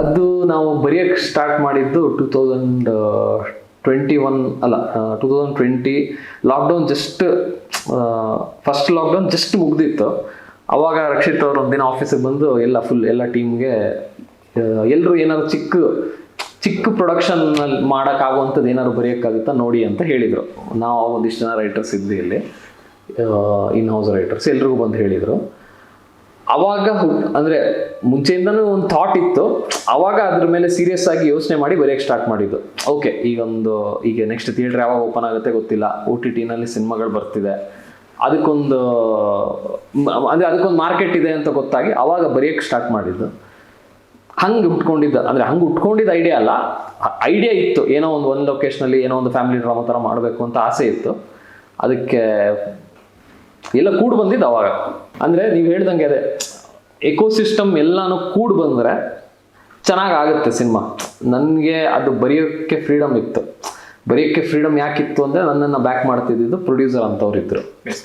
ಅದು ನಾವು ಬರೆಯೋಕ್ಕೆ ಸ್ಟಾರ್ಟ್ ಮಾಡಿದ್ದು ಟೂ ತೌಸಂಡ್ ಟ್ವೆಂಟಿ ಒನ್ ಅಲ್ಲ two thousand twenty lockdown just first lockdown just ಮುಗ್ದಿತ್ತು. ಅವಾಗ ರಕ್ಷಿತ್ ಅವರು ಒಂದಿನ ಆಫೀಸಿಗೆ ಬಂದು ಎಲ್ಲ ಫುಲ್ ಎಲ್ಲ ಟೀಮ್ಗೆ ಎಲ್ಲರೂ ಏನಾದ್ರು ಚಿಕ್ಕ ಚಿಕ್ಕ ಪ್ರೊಡಕ್ಷನ್ ಮಾಡೋಕ್ಕಾಗುವಂಥದ್ದು ಏನಾದ್ರು ಬರೆಯೋಕ್ಕಾಗುತ್ತಾ ನೋಡಿ ಅಂತ ಹೇಳಿದರು. ನಾವು ಒಂದಿಷ್ಟು ಜನ ರೈಟರ್ಸ್ ಇದ್ವಿ ಇಲ್ಲಿ. ಇನ್ ಹೌಸ್ ರೈಟರ್ಸ್ ಎಲ್ರಿಗೂ ಬಂದು ಹೇಳಿದರು. ಅವಾಗ ಅಂದರೆ ಮುಂಚೆಯಿಂದನೂ ಒಂದು ಥಾಟ್ ಇತ್ತು. ಅವಾಗ ಅದ್ರ ಮೇಲೆ ಸೀರಿಯಸ್ ಆಗಿ ಯೋಚನೆ ಮಾಡಿ ಬರೆಯೋಕ್ಕೆ ಸ್ಟಾರ್ಟ್ ಮಾಡಿದ್ದು. ಓಕೆ ಈಗೊಂದು, ಈಗ ನೆಕ್ಸ್ಟ್ ಥಿಯೇಟ್ರ್ ಯಾವಾಗ ಓಪನ್ ಆಗುತ್ತೆ ಗೊತ್ತಿಲ್ಲ. ಓ ಟಿ ಟಿನಲ್ಲಿ ಸಿನಿಮಾಗಳು ಬರ್ತಿದೆ. ಅದಕ್ಕೊಂದು ಅಂದರೆ ಅದಕ್ಕೊಂದು ಮಾರ್ಕೆಟ್ ಇದೆ ಅಂತ ಗೊತ್ತಾಗಿ ಅವಾಗ ಬರೆಯೋಕ್ಕೆ ಸ್ಟಾರ್ಟ್ ಮಾಡಿದ್ದು. ಹಂಗೆ ಉಟ್ಕೊಂಡಿದ್ದ, ಅಂದರೆ ಹಂಗೆ ಉಟ್ಕೊಂಡಿದ್ದ ಐಡಿಯಾ ಅಲ್ಲ. ಐಡಿಯಾ ಇತ್ತು. ಏನೋ ಒಂದು ಒಂದು ಲೊಕೇಶನಲ್ಲಿ ಏನೋ ಒಂದು ಫ್ಯಾಮಿಲಿ ಡ್ರಾಮಾ ಥರ ಮಾಡಬೇಕು ಅಂತ ಆಸೆ ಇತ್ತು. ಅದಕ್ಕೆ ಎಲ್ಲ ಕೂಡ್ ಬಂದಿದ್ದು ಅವಾಗ. ಅಂದರೆ ನೀವು ಹೇಳ್ದಂಗೆ ಅದೇ ಎಕೋಸಿಸ್ಟಮ್ ಎಲ್ಲಾನು ಕೂಡ್ ಬಂದರೆ ಚೆನ್ನಾಗಿ ಆಗುತ್ತೆ ಸಿನಿಮಾ. ನನಗೆ ಅದು ಬರೆಯೋಕ್ಕೆ ಫ್ರೀಡಮ್ ಇತ್ತು. ಬರೆಯೋಕ್ಕೆ ಫ್ರೀಡಮ್ ಯಾಕಿತ್ತು ಅಂದರೆ ನನ್ನನ್ನು ಬ್ಯಾಕ್ ಮಾಡ್ತಿದ್ದಿದ್ದು ಪ್ರೊಡ್ಯೂಸರ್ ಅಂತವ್ರು ಇದ್ರು Yes.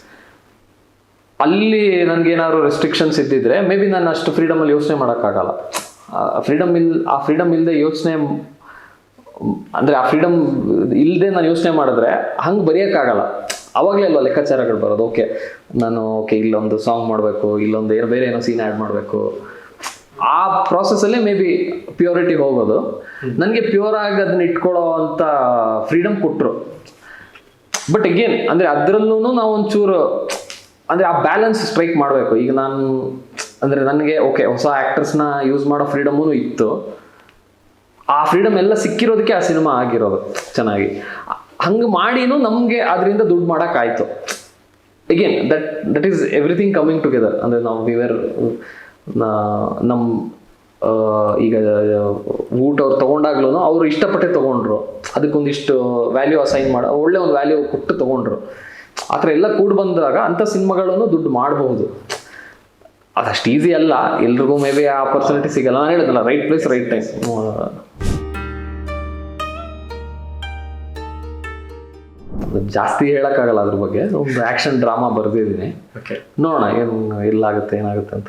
ಅಲ್ಲಿ ನನಗೇನಾದ್ರು ರೆಸ್ಟ್ರಿಕ್ಷನ್ಸ್ ಇದ್ದಿದ್ರೆ ಮೇ ಬಿ ನಾನು ಅಷ್ಟು ಫ್ರೀಡಮಲ್ಲಿ ಯೋಚನೆ ಮಾಡೋಕ್ಕಾಗಲ್ಲ. ಫ್ರೀಡಮ್ ಇಲ್ ಆ ಫ್ರೀಡಮ್ ಇಲ್ಲದೆ ಯೋಚನೆ ಅಂದರೆ ಆ ಫ್ರೀಡಮ್ ಇಲ್ಲದೆ ನಾನು ಯೋಚನೆ ಮಾಡಿದ್ರೆ ಹಂಗೆ ಬರೆಯೋಕ್ಕಾಗಲ್ಲ. ಅವಾಗಲೇ ಅಲ್ವಾ ಲೆಕ್ಕಾಚಾರಗಳು ಬರೋದು? ಓಕೆ ನಾನು ಓಕೆ ಇಲ್ಲೊಂದು ಸಾಂಗ್ ಮಾಡಬೇಕು ಇಲ್ಲೊಂದು ಏನೋ ಬೇರೆ ಏನೋ ಸೀನ್ ಆ್ಯಡ್ ಮಾಡಬೇಕು. ಆ ಪ್ರಾಸೆಸಲ್ಲೇ ಮೇ ಬಿ ಪ್ಯೂರಿಟಿ ಹೋಗೋದು. ನನಗೆ ಪ್ಯೂರ್ ಆಗಿ ಅದನ್ನ ಇಟ್ಕೊಳ್ಳೋ ಅಂತ ಫ್ರೀಡಮ್ ಕೊಟ್ಟರು ಬಟ್ ಅಗೇನ್ ಅಂದರೆ ಅದರಲ್ಲೂ ನಾವು ಒಂಚೂರು ಅಂದರೆ ಆ ಬ್ಯಾಲೆನ್ಸ್ ಸ್ಟ್ರೈಕ್ ಮಾಡಬೇಕು. ಈಗ ನಾನು ಅಂದರೆ ನನಗೆ ಓಕೆ ಹೊಸ ಆ್ಯಕ್ಟರ್ಸ್ನ ಯೂಸ್ ಮಾಡೋ ಫ್ರೀಡಮೂ ಇತ್ತು. ಆ ಫ್ರೀಡಮ್ ಎಲ್ಲ ಸಿಕ್ಕಿರೋದಕ್ಕೆ ಆ ಸಿನಿಮಾ ಆಗಿರೋದು ಚೆನ್ನಾಗಿ. ಹಂಗೆ ಮಾಡಿನೂ ನಮಗೆ ಅದರಿಂದ ದುಡ್ಡು ಮಾಡೋಕ್ಕಾಯ್ತು. Again that that is everything coming together ಅಂದರೆ ನಾವು ವಿವರ್ ನಮ್ಮ ಈಗ, ಊಟ ಅವ್ರು ತೊಗೊಂಡಾಗ್ಲೂ ಅವರು ಇಷ್ಟಪಟ್ಟೆ ತೊಗೊಂಡ್ರು. ಅದಕ್ಕೊಂದಿಷ್ಟು ವ್ಯಾಲ್ಯೂ ಅಸೈನ್ ಮಾಡ, ಒಳ್ಳೆ ಒಂದು ವ್ಯಾಲ್ಯೂ ಕೊಟ್ಟು ತೊಗೊಂಡ್ರು. ಆ ಥರ ಎಲ್ಲ ಕೂಡಿ ಬಂದಾಗ ಅಂಥ ಸಿನಿಮಾಗಳನ್ನು ದುಡ್ಡು ಮಾಡಬಹುದು. ಅದಷ್ಟು ಈಸಿ ಅಲ್ಲ. ಎಲ್ರಿಗೂ ಮೇ ಬಿ ಆಪರ್ಚುನಿಟಿ ಸಿಗಲ್ಲ. ನಾನು ಹೇಳಿದ್ನಲ್ಲ ರೈಟ್ ಪ್ಲೇಸ್ ರೈಟ್ ಟೈಮ್ ಜಾಸ್ತಿ ಹೇಳೋಕ್ಕಾಗಲ್ಲ ಅದ್ರ ಬಗ್ಗೆ. ಒಂದು ಆ್ಯಕ್ಷನ್ ಡ್ರಾಮಾ ಬರೆದಿದ್ದೀನಿ. ಓಕೆ ನೋಡೋಣ ಏನು ಇಲ್ಲಾಗುತ್ತೆ ಏನಾಗುತ್ತೆ ಅಂತ.